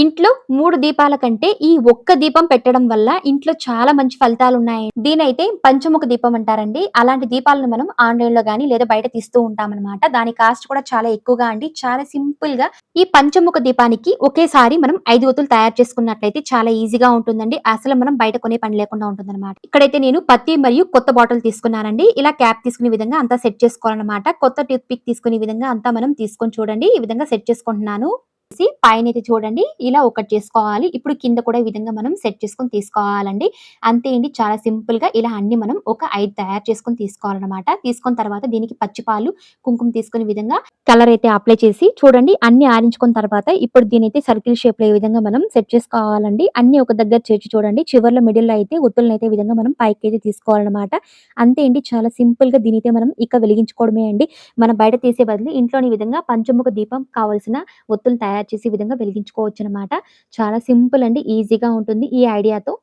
ఇంట్లో మూడు దీపాల కంటే ఈ ఒక్క దీపం పెట్టడం వల్ల ఇంట్లో చాలా మంచి ఫలితాలు ఉన్నాయి. దీనైతే పంచముఖ దీపం అంటారండి. అలాంటి దీపాలను మనం ఆన్లైన్లో గానీ లేదా బయట తీస్తూ ఉంటాం అనమాట దాని కాస్ట్ కూడా చాలా ఎక్కువగా అండి. చాలా సింపుల్గా ఈ పంచముఖ దీపానికి ఒకేసారి మనం ఐదు ఒత్తులు తయారు చేసుకున్నట్లయితే చాలా ఈజీగా ఉంటుందండి. అసలు మనం బయట కొనే పని లేకుండా ఉంటుంది అనమాట ఇక్కడైతే నేను పత్తి మరియు కొత్త బాటిల్ తీసుకున్నానండి. ఇలా క్యాప్ తీసుకునే విధంగా అంతా సెట్ చేసుకోవాలన్నమాట. కొత్త టూత్ పిక్ తీసుకునే విధంగా అంతా మనం తీసుకొని చూడండి. ఈ విధంగా సెట్ చేసుకుంటున్నాను. చేసి పైన అయితే చూడండి ఇలా ఒకటి చేసుకోవాలి. ఇప్పుడు కింద కూడా ఈ విధంగా మనం సెట్ చేసుకొని తీసుకోవాలండి. అంతే అండి చాలా సింపుల్గా ఇలా అన్ని మనం ఒక ఐదు తయారు చేసుకొని తీసుకోవాలన్నమాట. తీసుకున్న తర్వాత దీనికి పచ్చిపాలు కుంకుమ తీసుకునే విధంగా కలర్ అయితే అప్లై చేసి చూడండి అన్ని ఆరించుకున్న తర్వాత ఇప్పుడు దీని అయితే సర్కిల్ షేప్లో ఈ విధంగా మనం సెట్ చేసుకోవాలండి. అన్ని ఒక దగ్గర చేర్చి చూడండి చివరిలో మిడిల్లో అయితే ఒత్తులను అయితే విధంగా మనం పైకి అయితే తీసుకోవాలన్నమాట. అంతే అండి చాలా సింపుల్గా దీని అయితే మనం ఇక వెలిగించుకోవడమే అండి. మనం బయట తీసే బదులు ఇంట్లోని విధంగా పంచముఖ దీపం కావాల్సిన ఒత్తులు తయారు చేసి ఈ విధంగా వెలిగించుకోవచ్చు అనమాట చాలా సింపుల్ అండి ఈజీగా ఉంటుంది ఈ ఐడియాతో.